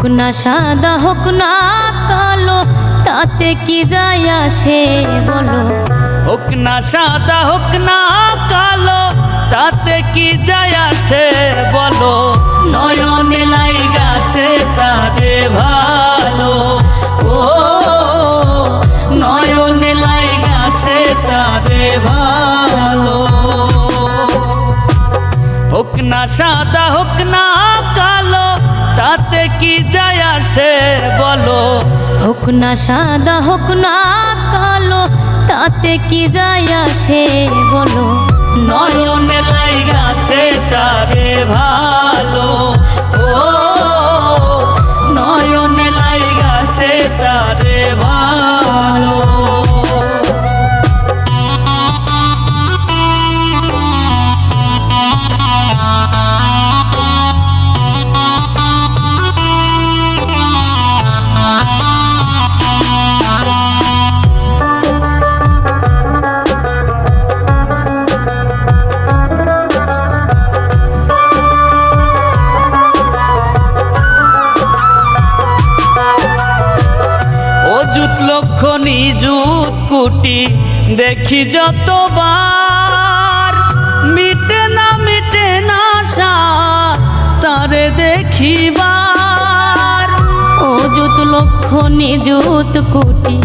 হোক না সাদা হোক না কালো, তাতে কি যায় আসে বলো? হোক না সাদা হোক না কালো, তাতে কি যায় আসে বলো? নয়নে লাই গাছে তারে ভালো। ও, নয়নে লাই গাছে তারে ভালো। হোক না সাদা হোক না কালো তাতে কি যায় আসে বলো? হোক না সাদা হোক না কালো তাতে কি যায় আসে বলো? নয়নে লাইগাছে তারে ভালো অযুত লক্ষ, নিযুত কুটি, দেখি যতবার মিটে না মিটে না তারে দেখিবার। অযুত লক্ষ, নিযুত কোটি,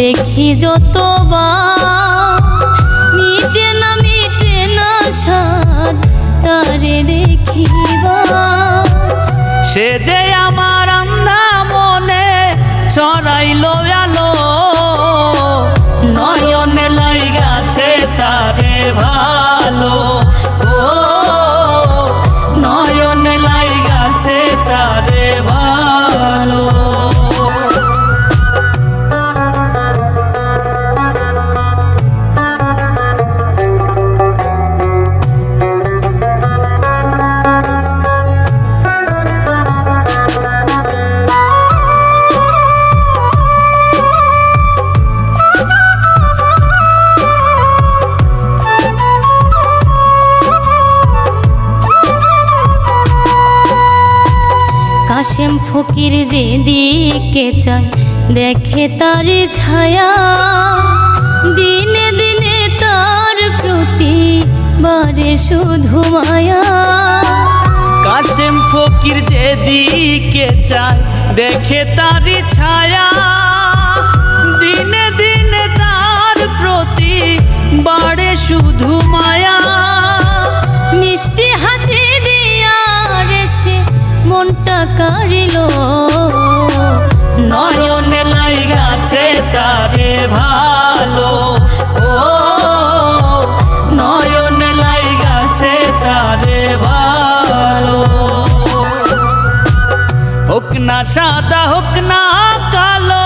দেখি যতবার মিটে না ফকির যে দিকে চায়, দেখে তার ছায়া। দিনে দিনে তার প্রতি বারে শুধু মায়া। কাশেম ফকির যে দিকে চায়, দেখে তার ছায়া। দিনে দিনে তার প্রতি বাড়ে শুধু কারিল। নয়নে লাই গাছে তারে ভালো। ও নয়নে লাই গাছে তারে ভালো। হোক না সাদা হোক না কালো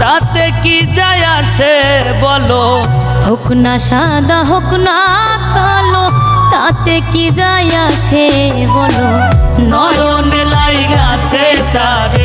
তাতে কি যায় আসে বলো? হোক না সাদা হোক না তাতে কি যায় আসে বলো? নয়ন লাই গাছে তারে